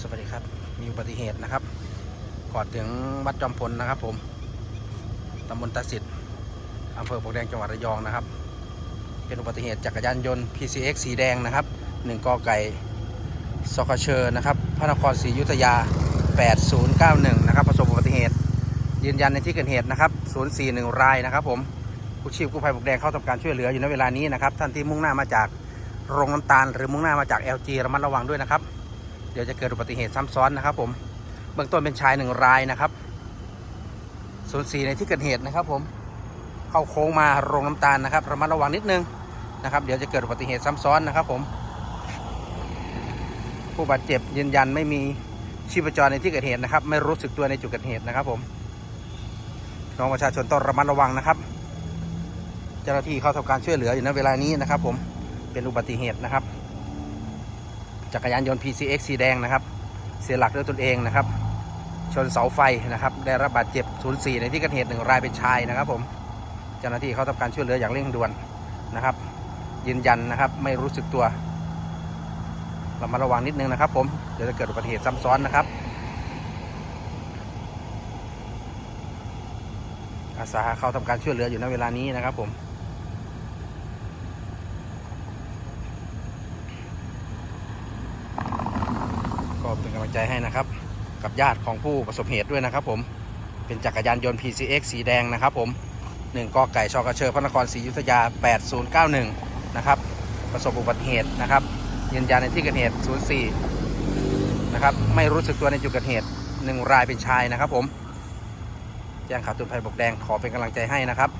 สวัสดีครับ มีอุบัติเหตุนะครับ ก่อนถึงวัดจอมพลนะครับ ผมตำบลตาสิทธิ์อำเภอปกแดงจังหวัดระยองนะครับ เป็นอุบัติเหตุจักรยานยนต์ PCX สีแดงนะครับหนึ่งกอไก่สกเชอร์นะครับ พระนครศรีอยุธยา 8091 นะครับ ประสบอุบัติเหตุ ยืนยันในที่เกิดเหตุนะครับ 041 รายนะครับผมกู้ชีพกู้ภัยปกแดงเข้าทำการช่วยเหลืออยู่ในเวลานี้นะครับ ท่านที่มุ่งหน้ามาจากโรงน้ำตาล หรือมุ่งหน้ามาจาก LG ระมัดระวังด้วยนะครับ เดี๋ยวจะเกิดอุบัติเหตุซ้ำซ้อนนะครับ ผมเบื้องต้นเป็นชายหนึ่งรายนะครับส่วนสีในที่เกิดเหตุนะครับ ผมเข้าโค้งมาโรงน้ำตาลนะครับระมัดระวังนิดนึงนะครับ เดี๋ยวจะเกิดอุบัติเหตุซ้ำซ้อนนะครับ ผม ผู้บาดเจ็บยืนยันไม่มีชีพจรในที่เกิดเหตุนะครับ ไม่รู้สึกตัวในจุดเกิดเหตุนะครับ ผมน้องประชาชนต้องระมัดระวังนะครับ เจ้าหน้าที่เข้าทำการช่วยเหลืออยู่ในเวลานี้นะครับ ผมเป็นอุบัติเหตุนะครับ จักรยานยนต์ PCX สีแดงนะครับ เสียหลักด้วยตนเองนะครับ ชนเสาไฟนะครับ ได้รับบาดเจ็บ04ในที่เกิดเหตุหนึ่งรายเป็นชายนะครับ ผม เจ้าหน้าที่เขาทำการช่วยเหลืออย่างเร่งด่วนนะครับ ยืนยันนะครับ ไม่รู้สึกตัว เรามาระวังนิดนึงนะครับ ผม เดี๋ยวจะเกิดอุบัติเหตุซ้ำซ้อนนะครับ อาสาเขาทำการช่วยเหลืออยู่ในเวลานี้นะครับ ผม ก็เป็นกำลังใจให้นะครับ กับญาติของผู้ประสบเหตุด้วยนะครับ ผมเป็นจักรยานยนต์ PCX สีแดงนะครับ ผมหนึ่งกอไก่ชอกระเชอพระนครศรีอยุธยา 8091 นะครับ ประสบอุบัติเหตุนะครับยืนยันในที่เกิดเหตุ 04 นะครับ ไม่รู้สึกตัวในจุดเกิดเหตุหนึ่งรายเป็นชายนะครับผมแจ้งข่าวตือนภัยบกแดงขอเป็นกำลังใจให้นะครับ